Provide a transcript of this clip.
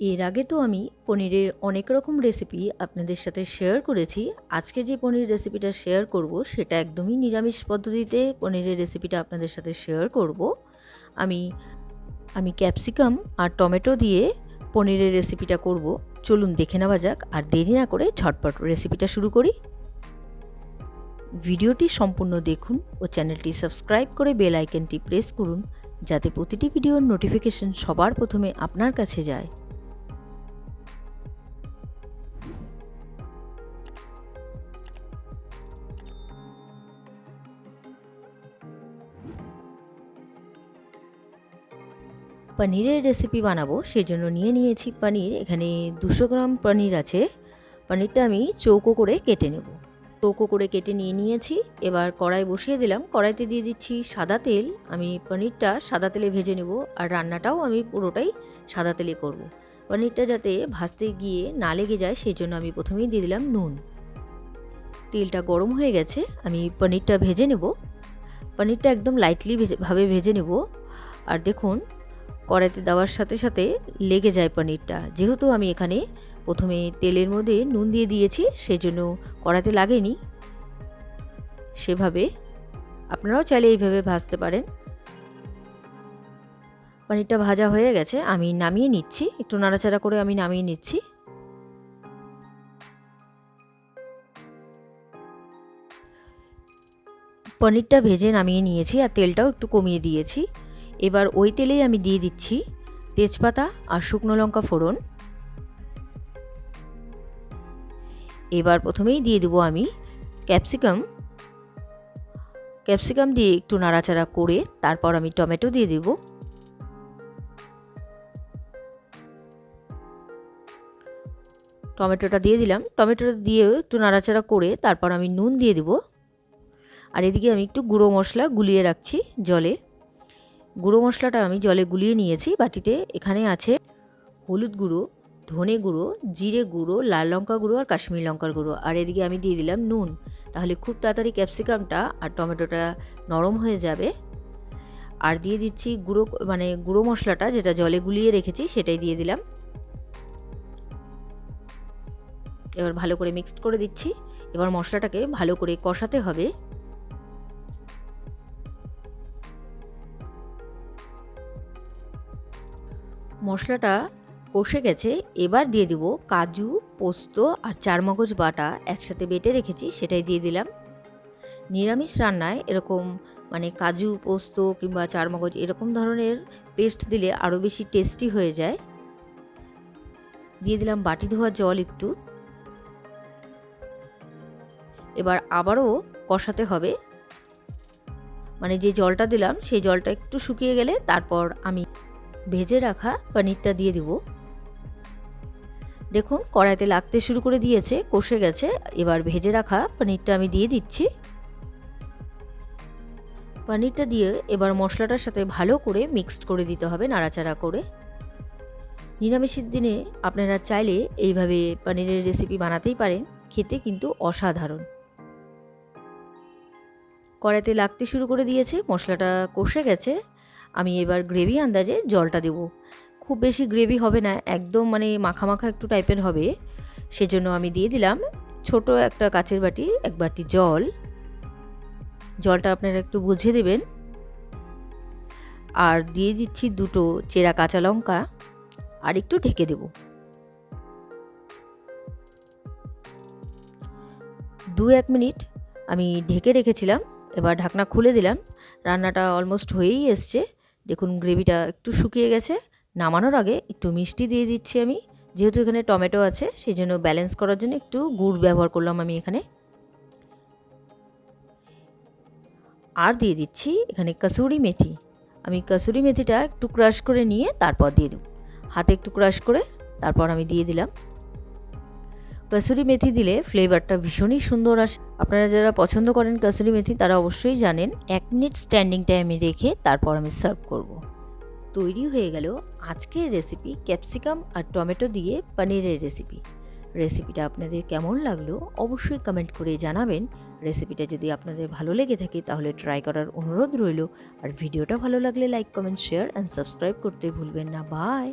এর আগে তো আমি পনিরের অনেক রকম রেসিপি আপনাদের সাথে শেয়ার করেছি। আজকে যে পনির রেসিপিটা শেয়ার করব, সেটা একদমই নিরামিষ পদ্ধতিতে পনিরের রেসিপিটা আপনাদের সাথে শেয়ার করব। আমি আমি ক্যাপসিকাম আর টমেটো দিয়ে পনিরের রেসিপিটা করব। চলুন দেখে নেওয়া যাক আর দেরি না করে ঝটপট রেসিপিটা শুরু করি। ভিডিওটি সম্পূর্ণ দেখুন ও চ্যানেলটি সাবস্ক্রাইব করে বেল আইকনটি প্রেস করুন, যাতে প্রতিটি ভিডিওর নোটিফিকেশন সবার প্রথমে আপনার কাছে যায়। পনিরের রেসিপি বানাবো, সেজন্য নিয়ে নিয়েছি পনির। এখানে দুশো গ্রাম পনির আছে। পনিরটা আমি চৌকো করে কেটে নেব। চৌকো করে কেটে নিয়ে নিয়েছি। এবার কড়াই বসিয়ে দিলাম। কড়াইতে দিয়ে দিচ্ছি সাদা তেল। আমি পনিরটা সাদা তেলে ভেজে নেব আর রান্নাটাও আমি পুরোটাই সাদা তেলে করব। পনিরটা যাতে ভাজতে গিয়ে না লেগে যায় সেই জন্য আমি প্রথমেই দিয়ে দিলাম নুন। তেলটা গরম হয়ে গেছে। আমি পনিরটা ভেজে নেব। পনিরটা একদম লাইটলি ভাবে ভেজে নেব। আর দেখুন কড়াইতে দেওয়ার সাথে সাথে লেগে যায় পনিরটা। যেহেতু আমি এখানে প্রথমে তেলের মধ্যে নুন দিয়ে দিয়েছি, সেজন্য কড়াইতে লাগেনি। সেভাবে আপনারাও চাইলে এইভাবে ভাজতে পারেন। পনিরটা ভাজা হয়ে গেছে, আমি নামিয়ে নিচ্ছি। একটু নাড়াচাড়া করে আমি নামিয়ে নিচ্ছি। পনিরটা ভেজে নামিয়ে নিয়েছি আর তেলটাও একটু কমিয়ে দিয়েছি। এবার ওই তেলেই আমি দিয়ে দিচ্ছি তেজপাতা আর শুকনো লঙ্কা ফোড়ন। এবার প্রথমেই দিয়ে দেবো আমি ক্যাপসিকাম। ক্যাপসিকাম দিয়ে একটু নাড়াচাড়া করে তারপর আমি টমেটো দিয়ে দেব। টমেটোটা দিয়ে দিলাম। টমেটোটা দিয়েও একটু নাড়াচাড়া করে তারপর আমি নুন দিয়ে দেব। আর এদিকে আমি একটু গুঁড়ো মশলা গুলিয়ে রাখছি জলে। গুঁড়ো মশলাটা আমি জলে গুলিয়ে নিয়েছি। বাটিতে এখানে আছে হলুদ গুঁড়ো, ধনে গুঁড়ো, জিরে গুঁড়ো, লাল লঙ্কা গুঁড়ো আর কাশ্মীর লঙ্কার গুঁড়ো। আর এদিকে আমি দিয়ে দিলাম নুন। তাহলে খুব তাড়াতাড়ি ক্যাপসিকামটা আর টমেটোটা নরম হয়ে যাবে। আর দিয়ে দিচ্ছি গুঁড়ো মানে গুঁড়ো মশলাটা যেটা জলে গুলিয়ে রেখেছি সেটাই দিয়ে দিলাম। এবার ভালো করে মিক্সড করে দিচ্ছি। এবার মশলাটাকে ভালো করে কষাতে হবে। মশলাটা কষে গেছে, এবার দিয়ে দিব কাজু, পোস্ত আর চারমগজ বাটা একসাথে বেটে রেখেছি, সেটাই দিয়ে দিলাম। নিরামিষ রান্নায় এরকম মানে কাজু, পোস্ত কিংবা চারমগজ এরকম ধরনের পেস্ট দিলে আরও বেশি টেস্টি হয়ে যায়। দিয়ে দিলাম বাটি ধোয়া জল একটু। এবার আবারও কষাতে হবে। মানে যে জলটা দিলাম, সেই জলটা একটু শুকিয়ে গেলে তারপর আমি ভেজে রাখা পনিরটা দিয়ে দিব। দেখুন, কড়াইতে লাগতে শুরু করে দিয়েছে, কষে গেছে। এবার ভেজে রাখা পনিরটা আমি দিয়ে দিচ্ছি। পনিরটা দিয়ে এবার মশলাটার সাথে ভালো করে মিক্সড করে দিতে হবে, নাড়াচাড়া করে। নিরামিষের দিনে আপনারা চাইলে এইভাবে পনিরের রেসিপি বানাতেই পারেন, খেতে কিন্তু অসাধারণ। কড়াইতে লাগতে শুরু করে দিয়েছে, মশলাটা কষে গেছে। আমি এবার গ্রেভি আন্দাজে জলটা দেব। খুব বেশি গ্রেভি হবে না, একদম মানে মাখা মাখা একটু টাইপের হবে। সেজন্য আমি দিয়ে দিলাম ছোট একটা কাচের বাটি, এক বাটি জল। জলটা আপনারা একটু বুঝে দেবেন। আর দিয়ে দিচ্ছি দুটো চেরা কাঁচা লঙ্কা, আর একটু ঢেকে দেব। দু এক মিনিট আমি ঢেকে রেখেছিলাম, এবার ঢাকনা খুলে দিলাম। রান্নাটা অলমোস্ট হয়েই এসছে। দেখুন গ্রেভিটা একটু শুকিয়ে গেছে। নামানোর আগে একটু মিষ্টি দিয়ে দিচ্ছি আমি। যেহেতু এখানে টমেটো আছে সেই জন্য ব্যালেন্স করার জন্য একটু গুড় ব্যবহার করলাম আমি এখানে। আর দিয়ে দিচ্ছি এখানে কাসুরি মেথি। আমি কাসুরি মেথিটা একটু ক্রাশ করে নিয়ে তারপর দিয়ে দেব। হাতে একটু ক্রাশ করে তারপর আমি দিয়ে দিলাম। কাসুরি মেথি দিলে ফ্লেভারটা ভীষণই সুন্দর আসে। আপনারা যারা পছন্দ করেন কাসুরি মেথি, তারা অবশ্যই জানেন, এক মিনিট স্ট্যান্ডিং টাইমে রেখে তারপর আমি সার্ভ করব। তৈরি হয়ে গেল আজকের রেসিপি ক্যাপসিকাম আর টমেটো দিয়ে পনিরের রেসিপি রেসিপিটা আপনাদের কেমন লাগল অবশ্যই কমেন্ট করে জানাবেন। রেসিপিটা যদি আপনাদের ভালো লেগে থাকে, তাহলে ট্রাই করার অনুরোধ রইল। আর ভিডিওটা ভালো লাগলে like comment share and subscribe করতে ভুলবেন না। বাই